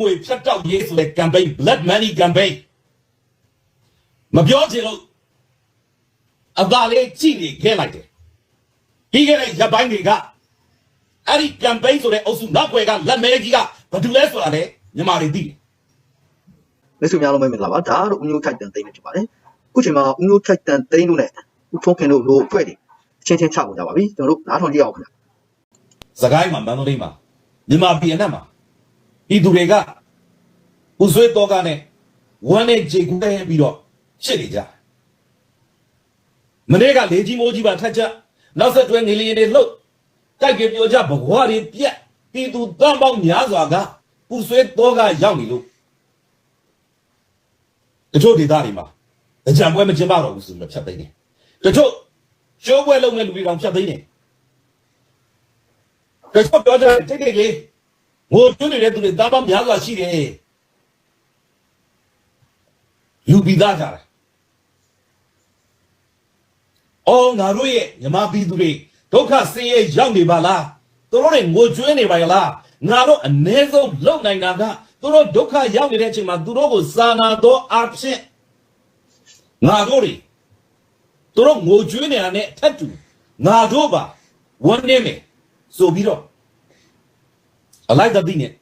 ငွေဖြတ်တောက်ရေးဆိုတဲ့ campaign blood money campaign မပြောချင်လို့အသာလေးကြည့်နေခဲ့လိုက်တယ်ပြီးခဲ့တဲ့ရပ်ပိုင်းတွေကအဲ့ဒီ campaign ဆိုတဲ့အုပ်စုနောက်ွယ်ကလက်မဲကြီးကဘာတူလဲဆိုတာလေမြန်မာတွေသိတယ်မိတ်ဆွေများလုံးပဲမင်္ဂလာပါဒါကတော့ဦးမျိုးထိုက်တန်သိန်းပဲဖြစ်ပါတယ်အခုချိန်မှာဦးမျိုးထိုက်တန်သိန်းတို့နဲ့ဦးထုံးခင်တို့လိုအဖွဲ့တွေအချင်းချင်းချကုန်ကြပါပြီကျွန်တော်တို့နားထောင်ကြည့်အောင်ခင်ဗျာစကိုင်းမှာမန္တလေးမှာမြန်မာပြည်အနှံ့မှာ ဒီသူတွေကပူဆွေးတော့ကနဲ့ဝမ်းနဲ့ကြေကူးတဲ့ပြီးတော့ရှစ်နေကြတယ်မနေ့ကလေကြီးမိုးကြီးပါထက်ချက်နောက်ဆက်တွဲငလျင်တွေလှုပ်တိုက်ကြပြောကြဘဝတွေပြက်ပြည်သူတန်းပေါင်းများစွာကပူဆွေးတော့ကရောက်နေလို့တချို့ဒေသတွေမှာအကြံပွဲမကျင်းပတော့ဘူးဆိုပြီးတော့ဖြတ်သိမ်းတယ်တချို့ရှိုးပွဲလုပ်မဲ့လူတွေတောင်ဖြတ်သိမ်းတယ်တချို့ပြောကြတယ်တိတ်တိတ်လေး ငိုကျွန်းနေတဲ့သူတွေတားပေါင်းများစွာရှိတယ်လူပြီးသားကြတယ်အော်ငါတို့ရဲ့မြမပြည်သူတွေဒုက္ခဆင်းရဲရောက်နေပါလားသူတို့တွေငိုကြွေးနေပါရဲ့လားငါတို့အ ਨੇ ဆုံးလုံနိုင်တာကသူတို့ဒုက္ခရောက်နေတဲ့အချိန်မှာသူတို့ကိုစာနာတော့အဖြစ်ငါတို့တွေသူတို့ငိုကြွေးနေတာနဲ့အထက်တူငါတို့ပါဝန်းနေမယ်ဆိုပြီးတော့ အလိုက်တသိနဲ့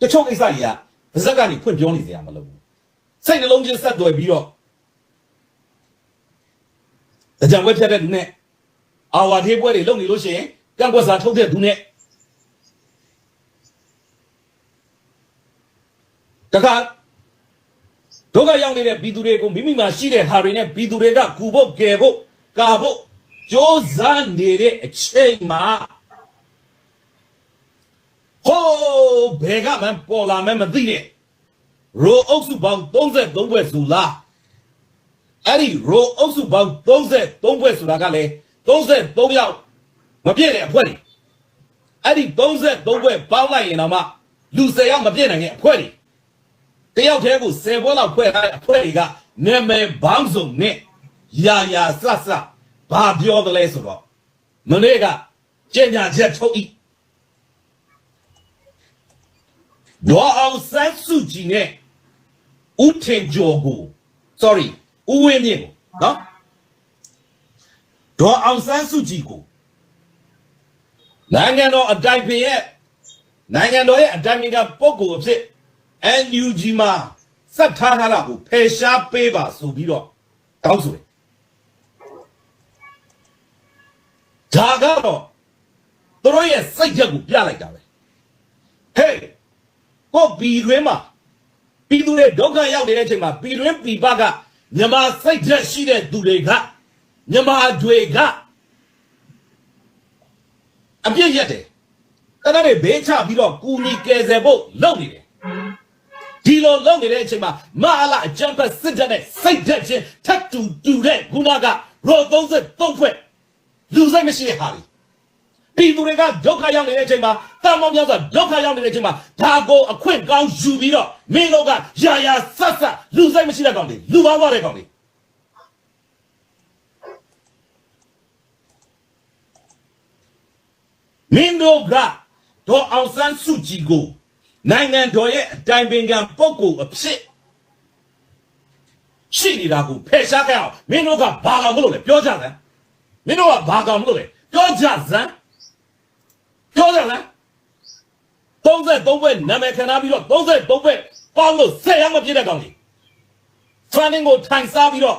တချို့ကိစ္စကြီးကပါဇက်ကနေဖွင့်ပြောနေစရာမလိုဘူးစိတ်နှလုံးချင်းဆက်သွယ်ပြီးတော့အကြံဝဲဖြတ်တဲ့သူနဲ့အာဝါသေးပွဲတွေလုပ်နေလို့ရှိရင်ကန့်ကွက်စာထုတ်တဲ့သူနဲ့တခါဒုက္ခရောက်နေတဲ့ပြည်သူတွေကိုမိမိမှာရှိတဲ့ဟာတွေနဲ့ပြည်သူတွေကကူဖို့ကယ်ဖို့ကာဖို့ကြိုးစားနေတဲ့အချိန်မှာ ဟိုးဘယ်ကမှပေါ်လာမှမသိတဲ့ရိုအုပ်စုပေါင်း33ဘွဲ့စုလားအဲ့ဒီရိုအုပ်စုပေါင်း33ဘွဲ့ဆိုတာကလည်း33ယောက်မပြည့်တဲ့အဖွဲ့တွေအဲ့ဒီ33ဘွဲ့ပေါင်းလိုက်ရင်တော့မှလူ10ယောက်မပြည့်နိုင်တဲ့အဖွဲ့တွေတယောက်တည်းကို10ဘွဲ့လောက်ဖွဲ့ထားတဲ့အဖွဲ့တွေကနာမည်ဘောင်းစုံနဲ့ယာယာဆဆဘာပြောတယ်လဲဆိုတော့မနေ့ကကျင့်ကြံချက်ထုတ်ဤ ဒေါ်အောင်ဆန်းစုကြည်နဲ့ဦးထင်ကျော်ကို sorry ဦးဝင်းမြင့်ကိုနော်ဒေါ်အောင်ဆန်းစုကြည်ကိုနိုင်ငံတော်အတိုင်ပင်ရဲ့နိုင်ငံတော်ရဲ့အတိုင်ပင်ကပုဂ္ဂိုလ်အဖြစ် NUG မှာစက်ထားထားတာကိုဖယ်ရှားပေးပါဆိုပြီးတော့တောင်းဆိုတယ်ဒါကတော့သူတို့ရဲ့စိတ်ချက်ကိုပြလိုက်တာပဲဟေး ကိုပြည်တွင်းမှာပြည်သူတွေဒုက္ခရောက်နေတဲ့အချိန်မှာပြည်တွင်းပြည်ပကမြန်မာစိတ်ဓာတ်ရှိတဲ့သူတွေကမြန်မာတွေကအပြစ်ရက်တယ်အဲ့ဒါတွေဘေးချပြီးတော့ကူညီကယ်ဆယ်ဖို့လုပ်နေတယ်ဒီလိုလုပ်နေတဲ့အချိန်မှာမဟာလာအကြံဖက်စစ်တပ်နဲ့စိတ်ဓာတ်ချင်းထပ်တူတူတဲ့ခုနကရော33ဖွဲ့လူစိတ်မရှိတဲ့ဟာတွေ ပြည်သူတွေကဒုက္ခရောက်နေတဲ့အချိန်မှာတာမောင်များစွာဒုက္ခရောက်နေတဲ့အချိန်မှာဒါကိုအခွင့်ကောင်းယူပြီးတော့မင်းတို့ကရာရာဆက်ဆက်လူစိတ်မရှိတဲ့ကောင်တွေလူပေါင်းသွားတဲ့ကောင်တွေမင်းတို့ကတော့အောင်ဆန်းစုကြည်ကိုနိုင်ငံတော်ရဲ့အတိုင်ပင်ခံပုဂ္ဂိုလ်အဖြစ်ရှိနေတာကိုဖယ်ရှားခဲ့အောင်မင်းတို့ကဘာကောင်မလို့လဲပြောကြစမ်းမင်းတို့ကဘာကောင်မလို့လဲပြောကြစမ်း ပြောကြလား33ဘွဲ့နာမည်ခံထားပြီးတော့33ဘွဲ့ပေါင်းလို့ဆက်ရမပြည့်တဲ့ကောင်ကြီး training ကိုထိုင်စားပြီးတော့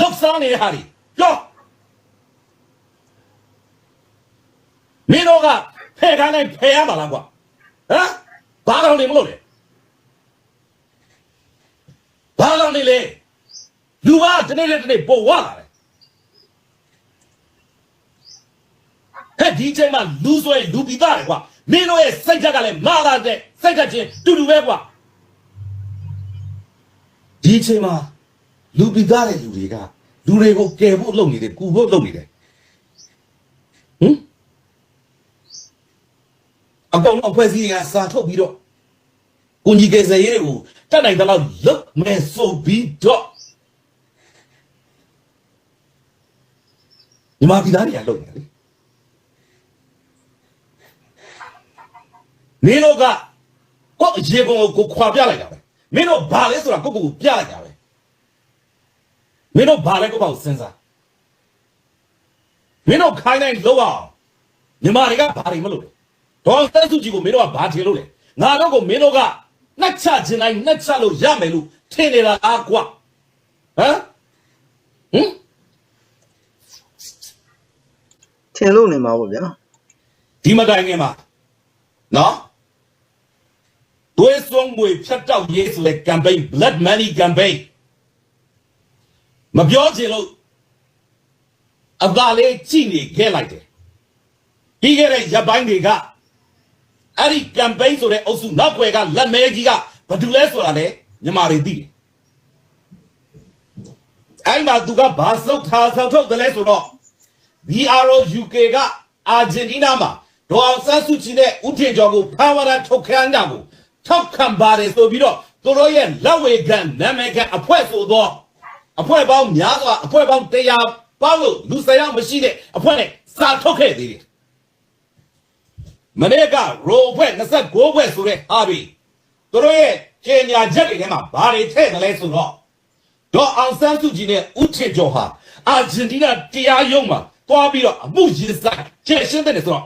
လောက်စားနေတဲ့ဟာတွေပြောမင်းတို့ကဖယ်ခိုင်းလိုက်ဖယ်ရမှာလားကွာဟမ်ဘာကောင်တွေမလို့လဲဘာကောင်တွေလဲလူကတနေ့နဲ့တနေ့ပို့ဝလာတယ် ဒီချိန်မှာလူဆွဲလူပိသားတယ်ကွာမင်းတို့ရဲ့စိတ်ဓာတ်ကလည်းမာလာတဲ့စိတ်ဓာတ်ချင်းတူတူပဲကွာဒီချိန်မှာလူပိသားတဲ့လူတွေကလူတွေကိုကယ်ဖို့လုပ်နေတယ်ကူဖို့လုပ်နေတယ်ဟင်အကောင်တော့ဖွဲ့စည်းတွေကစာထုတ်ပြီးတော့ကိုကြီးကယ်ဆယ်ရေးတွေကိုတတ်နိုင်တဲ့လောက်လုပ်မယ်ဆိုပြီးတော့ညီမပြည်သားတွေကလုပ်နေတယ်လေ မင်းတို့ကကိုအရေကုန်ကိုခွာပြလိုက်တာပဲမင်းတို့ဘာလဲဆိုတာကိုကိုကိုပြလိုက်တာပဲမင်းတို့ဘာလဲကိုပေါ့စဉ်းစားမင်းတို့ခိုင်းတိုင်းလောက်အောင်ညီမတွေကဘာတွေမလုပ်လဲဒေါ်သက်စုကြည်ကိုမင်းတို့ကဘာထင်လို့လဲငါတို့ကိုမင်းတို့ကနှက်ချခြင်းတိုင်းနှက်ချလို့ရမယ်လို့ထင်နေတာအားကွာဟမ်ဟမ်ထင်လို့နေမှာပေါ့ဗျာဒီမတိုင်ခင်မှာနော် သွေးစွန်ငွေဖြတ်တောက်ရေးဆိုတဲ့ campaign blood money campaign မပြောချင်လို့အသာလေးကြည့်နေခဲ့လိုက်တယ်ပြီးခဲ့တဲ့ရပ်ပိုင်းတွေကအဲ့ဒီ campaign ဆိုတဲ့အုပ်စုနောက်ွယ်ကလက်မဲကြီးကဘာတူလဲဆိုတာလေညီမတွေသိတယ်အဲ့မှာသူကဘာစုပ်ထားဆောက်ထုတ်တယ်လဲဆိုတော့ BRO UK ကအာဂျင်တီးနားမှာဒေါ်အောင်ဆန်းစုကြည်နဲ့ဦးထင်ကျော်ကိုဖမ်းဝရမ်းထုတ်ခံတာကို ထောက်ခံပါတယ်ဆိုပြီးတော့သူတို့ရဲ့လက်ဝေခံနာမည်ခံအဖွဲ့ဆိုတော့အဖွဲ့ပေါင်းများစွာအဖွဲ့ပေါင်း100ပေါင်းလို့လူစရာမရှိတဲ့အဖွဲ့နဲ့စာထုတ်ခဲ့သေးတယ်မနေ့ကရိုအဖွဲ့29ဖွဲ့ဆိုတဲ့အားပြီးသူတို့ရဲ့ကြေညာချက်တွေထဲမှာဘာတွေထည့်တယ်လဲဆိုတော့ဒေါ်အောင်ဆန်းစုကြည်နဲ့ဦးထင်ကျော်ဟာအာဂျင်တီးနားတရားရုံးမှာတွားပြီးတော့အမှုရင်ဆိုင်ကျရှင်းတဲ့ဆိုတော့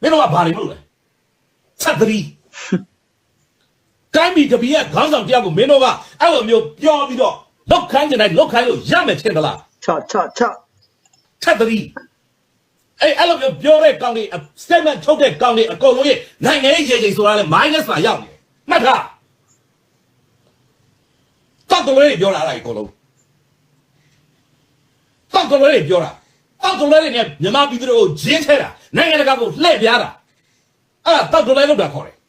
မင်းတို့ကဘာတွေမလုပ်လဲချက်သတိ တိုင်းပြည်တပည့်ရဲ့ခေါင်းဆောင်တရားကိုမင်းတို့ကအဲ့လိုမျိုးပြောပြီးတော့လောက်ခိုင်းနေတိုင်းလောက်ခိုင်းလို့ရမယ်ထင်သလားချချချချက်သတိအဲ့အဲ့လိုမျိုးပြောတဲ့ကောင်တွေ statement ထုတ်တဲ့ကောင်တွေအကုန်လုံးရဲ့နိုင်ငံရေးရေချိန်ဆိုတာလဲ minus မှာရောက်နေတယ်မှတ်ထားတောက်တော်လေးပြောလာတာအကုန်လုံးတောက်ကလေးတွေပြောတာတောက်ကလေးတွေနဲ့မြန်မာပြည်သူတွေကိုဂျင်းထဲတာနိုင်ငံတကာကိုလှည့်ပြားတာအဲ့ဒါတောက်ကလေးလောက်တာခေါ်တယ်ဟေး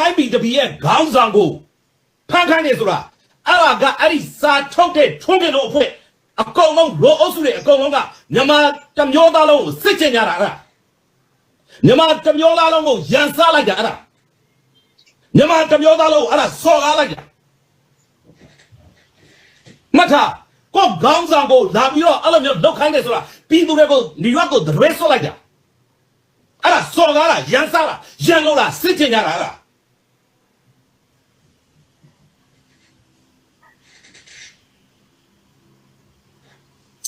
တိုင်းပြည်တစ်ပြည်ရဲ့ခေါင်းဆောင်ကိုဖန်ခိုင်းနေဆိုတာအဲ့ဒါကအဲ့ဒီစာထုတ်တဲ့ထွန်းကလေးတို့အဖွဲ့အကောင်လုံးရောအုပ်စုတွေအကောင်လုံးကမြန်မာတစ်မျိုးသားလုံးကိုစစ်ချင်ကြတာအဲ့ဒါမြန်မာတစ်မျိုးသားလုံးကိုရန်စားလိုက်တာအဲ့ဒါမြန်မာတစ်မျိုးသားလုံးကိုအဲ့ဒါစော်ကားလိုက်တာမှတ်ထားကိုခေါင်းဆောင်ကိုလာပြီးတော့အဲ့လိုမျိုးလောက်ခိုင်းတယ်ဆိုတာပြည်သူတွေကိုနေရွက်ကိုဒရွဲဆွတ်လိုက်တာအဲ့ဒါစော်ကားလားရန်စားလားရန်လို့လားစစ်ချင်ကြတာအဲ့ဒါ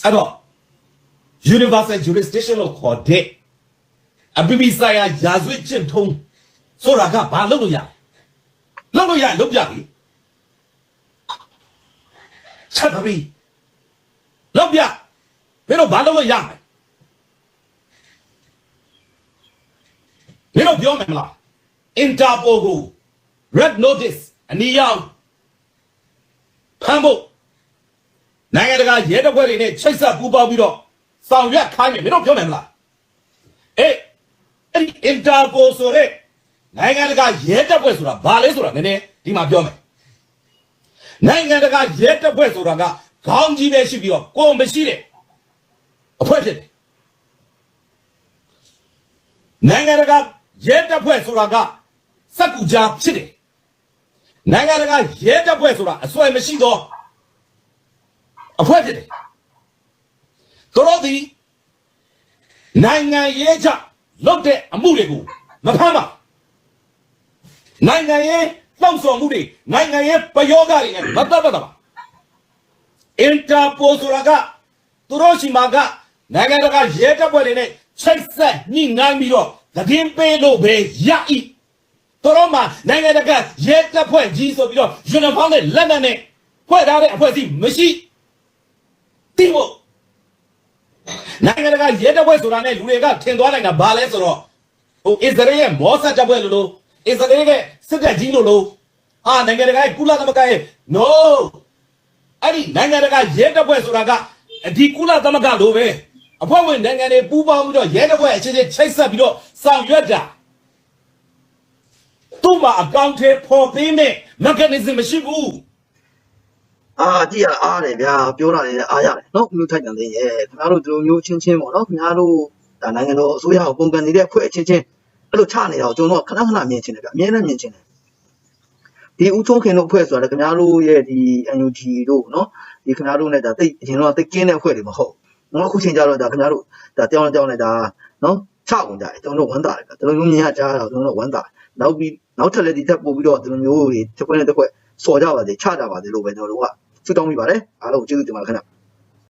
အဲ့တော့ universal jurisdiction လို့ခေါ်တဲ့အပိပိဆိုင်ရာယာဇဝတ်ကျင့်ထုံးဆိုတာကဘာလုပ်လို့ရလဲလုပ်လို့ရရင်လုပ်ပြပြီချက်သမီးလောက်ပြမင်းတို့ဘာလုပ်လို့ရမလဲမင်းတို့ပြောမယ်မလား Interpol ကို red notice အနည်းရောက်ဖမ်းဖို့ နိုင်ငံတကာရဲတပ်ဖွဲ့တွေနဲ့ချိတ်ဆက်ပူးပေါင်းပြီးတော့ဆောင်ရွက်ခိုင်းမယ်မင်းတို့ပြောမယ်မလားအေးအဲ့ဒီ Interpol ဆိုတဲ့နိုင်ငံတကာရဲတပ်ဖွဲ့ဆိုတာဘာလဲဆိုတာနည်းနည်းဒီမှာပြောမယ်နိုင်ငံတကာရဲတပ်ဖွဲ့ဆိုတာကခေါင်းကြီးပဲရှိပြီးတော့ကိုယ်မရှိတဲ့အဖွဲ့ဖြစ်တယ်နိုင်ငံတကာရဲတပ်ဖွဲ့ဆိုတာကစက်ကူကြားဖြစ်တယ်နိုင်ငံတကာရဲတပ်ဖွဲ့ဆိုတာအစွဲမရှိတော့ အဖွဲ့ဖြစ်တယ်တို့တော့ဒီနိုင်ငံရေးချလုပ်တဲ့အမှုတွေကိုမဖမ်းပါနိုင်ငံရေးလှောက်ဆော်မှုတွေနိုင်ငံရေးပယောဂတွေနဲ့မသက်သက်တာပါအင်တာပိုဆိုတာကသူတို့ရှိမှာကနိုင်ငံတကာရဲတပ်ဖွဲ့တွေနဲ့ချိတ်ဆက်ညှိနှိုင်းပြီးတော့သတင်းပေးလို့ပဲရဤသူတို့မှာနိုင်ငံတကာရဲတပ်ဖွဲ့ကြီးဆိုပြီးတော့ယူနီဖောင်းနဲ့လက်နက်နဲ့ဖွဲ့ထားတဲ့အဖွဲ့အစည်းမရှိ တိမို့နိုင်ငံတကာရဲတပ်ဖွဲ့ဆိုတာနဲ့လူတွေကထင်သွားနိုင်တာဘာလဲဆိုတော့ဟိုအစ္စရေးရဲ့မောဆတ်တပ်ဖွဲ့လို့လို့အစ္စရေးရဲ့စစ်တပ်ကြီးလို့လို့ဟာနိုင်ငံတကာရဲ့ကုလသမဂ္ဂရဲ့ no အဲ့ဒီနိုင်ငံတကာရဲတပ်ဖွဲ့ဆိုတာကအဒီကုလသမဂ္ဂလိုပဲအဖွဲ့ဝင်နိုင်ငံတွေပူးပေါင်းပြီးတော့ရဲတပ်ဖွဲ့အချင်းချင်းချိတ်ဆက်ပြီးတော့ဆောင်ရွက်တာသူ့မှာအကောင့်ထဲပေါ်ပေးမဲ့ mechanism မရှိဘူး အာကြည့်ရအားတယ်ဗျာပြောတာလည်းအားရတယ်နော်ဘလို့ထိုက်တန်သေးရဲ့ခင်ဗျားတို့ဒီလိုမျိုးချင်းချင်းပေါ့နော်ခင်ဗျားတို့ဒါနိုင်ငံတော်အစိုးရကိုပုံကန်နေတဲ့အဖွဲ့ချင်းချင်းအဲ့လိုချနေတာကိုကျွန်တော်ကခဏခဏမြင်ချင်တယ်ဗျအမြဲတမ်းမြင်ချင်တယ်ဒီဦးချုံခင်တို့အဖွဲ့ဆိုတာခင်ဗျားတို့ရဲ့ဒီ NUG တို့နော်ဒီခင်ဗျားတို့နဲ့ဒါတိတ်အရင်တော့တိတ်ကင်းတဲ့အဖွဲ့တွေမဟုတ်နော်အခုချိန်ကျတော့ဒါခင်ဗျားတို့ဒါတောင်းတောင်းနဲ့ဒါနော်ချကုန်ကြတယ်ကျွန်တော်ဝမ်းသာတယ်ကျွန်တော်တို့မြင်ရကြားတာကျွန်တော်ဝမ်းသာနောက်ပြီးနောက်ထပ်လည်းဒီထပ်ပို့ပြီးတော့ဒီလိုမျိုးတွေတစ်ခွက်နဲ့တစ်ခွက်စော်ကြပါစေချကြပါစေလို့ပဲကျွန်တော်တို့က ဆုတောင်းမိပါတယ်အားလုံးကိုကျေးဇူးတင်ပါတယ်ခင်ဗျ